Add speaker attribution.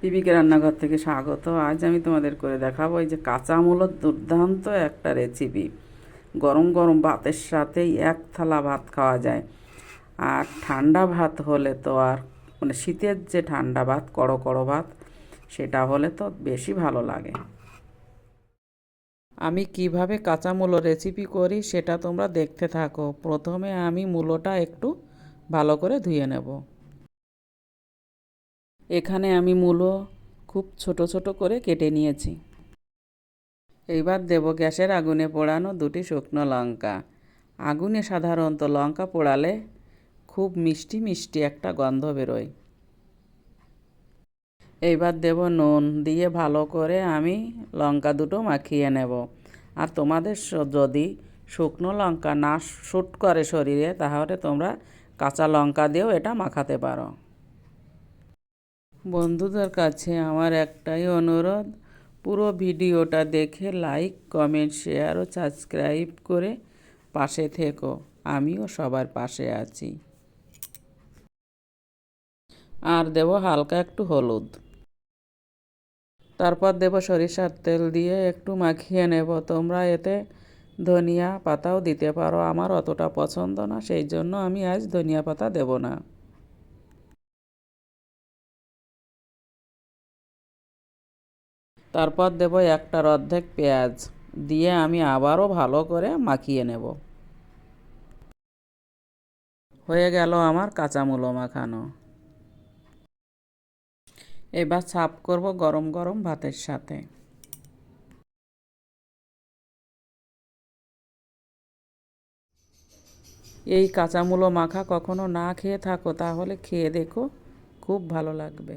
Speaker 1: পিপিকে রান্নাঘর থেকে স্বাগত। আজ আমি তোমাদের করে দেখাবো এই যে কাঁচা মূলোর দুর্দান্ত একটা রেসিপি গরম গরম ভাতের সাথেই এক থালা ভাত খাওয়া যায়। আর ঠান্ডা ভাত হলে তো আর মানে শীতের যে ঠান্ডা ভাত, কড়ো কড়ো ভাত, সেটা হলে তো বেশি ভালো লাগে। আমি কীভাবে কাঁচা মূলো রেসিপি করি সেটা তোমরা দেখতে থাকো। প্রথমে আমি মূলোটা একটু ভালো করে ধুয়ে নেব। এখানে আমি মূলো খুব ছোট ছোট করে কেটে নিয়েছি। এইবার দেব গ্যাসের আগুনে পোড়ানো দুটি শুকনো লঙ্কা। আগুনে সাধারণত লঙ্কা পোড়ালে খুব মিষ্টি মিষ্টি একটা গন্ধ বেরোয়। এইবার দেব নুন দিয়ে ভালো করে আমি লঙ্কা দুটো মাখিয়ে নেব। আর তোমাদের যদি শুকনো লঙ্কা না শ্যুট করে শরীরে, তাহলে তোমরা কাঁচা লঙ্কা দিয়েও এটা মাখাতে পারো। বন্ধুদের কাছে আমার একটাই অনুরোধ, পুরো ভিডিওটা দেখে লাইক, কমেন্ট, শেয়ার ও সাবস্ক্রাইব করে পাশে থেকো। আমিও সবার পাশে আছি। আর দেব হালকা একটু হলুদ। তারপর দেব সরিষার তেল দিয়ে একটু মাখিয়ে নেব। তোমরা এতে ধনিয়া পাতাও দিতে পারো। আমার অতটা পছন্দ না, সেই জন্য আমি আজ ধনিয়া পাতা দেব না। তারপর দেব একটার অর্ধেক পেঁয়াজ, দিয়ে আমি আবারও ভালো করে মাখিয়ে নেব। হয়ে গেল আমার কাঁচামূলো মাখানো। এবার সাফ করব গরম গরম ভাতের সাথে। এই কাঁচামূলো মাখা কখনো না খেয়ে থাকো, তাহলে খেয়ে দেখো, খুব ভালো লাগবে।